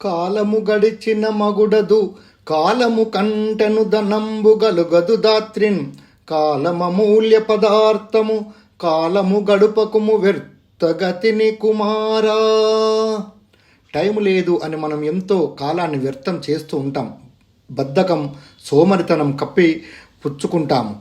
కాలము గడిచిన మగుడదు కాలము కంటెను ధనంబు గలుగదు దాత్రిన్. కాలమమూల్య పదార్థము కాలము గడుపకుము వ్యర్థగతిని కుమారా. టైం లేదు అని మనం ఎంతో కాలాన్ని వ్యర్థం చేస్తూ ఉంటాం. బద్ధకం సోమరితనం కప్పి పుచ్చుకుంటాము.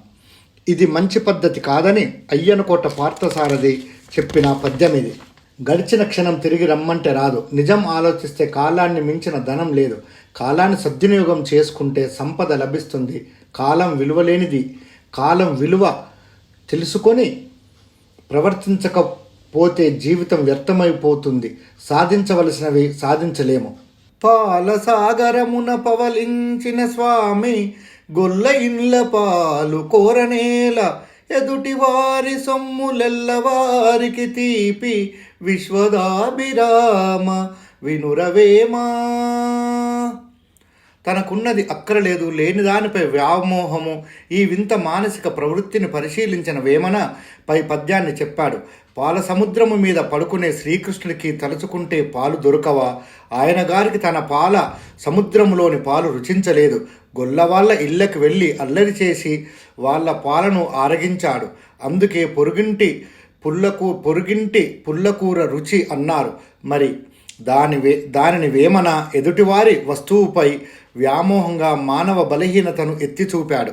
ఇది మంచి పద్ధతి కాదని అయ్యనకోట పార్థసారథి చెప్పిన పద్యం ఇది గడిచిన క్షణం తిరిగి రమ్మంటే రాదు. నిజం ఆలోచిస్తే కాలాన్ని మించిన ధనం లేదు. కాలాన్ని సద్వినియోగం చేసుకుంటే సంపద లభిస్తుంది. కాలం విలువలేనిది. కాలం విలువ తెలుసుకొని ప్రవర్తించకపోతే జీవితం వ్యర్థమైపోతుంది. సాధించవలసినవి సాధించలేము. పాల సాగరమున పవలించిన స్వామి గొల్ల ఇండ్ల పాలు కోరనేల ఎదుటి వారి సొమ్ములెల్లవారికి తీపి విశ్వదాభిరామ వినురవేమా. తనకున్నది అక్కరలేదు లేని దానిపై వ్యామోహము ఈ వింత మానసిక ప్రవృత్తిని పరిశీలించిన వేమన పై పద్యాన్ని చెప్పాడు. పాల సముద్రము మీద పడుకునే శ్రీకృష్ణుడికి తలుచుకుంటే పాలు దొరకవా? ఆయన గారికి తన పాల సముద్రములోని పాలు రుచించలేదు. గొల్లవాళ్ళ ఇళ్ళకి వెళ్ళి అల్లరి చేసి వాళ్ళ పాలను ఆరగించాడు. అందుకే పొరుగింటి పుల్లకు పొరుగింటి పుల్లకూర రుచి అన్నారు. మరి దాని వే దానిని వేమన ఎదుటివారి వస్తువుపై వ్యామోహంగా మానవ బలహీనతను ఎత్తి చూపాడు.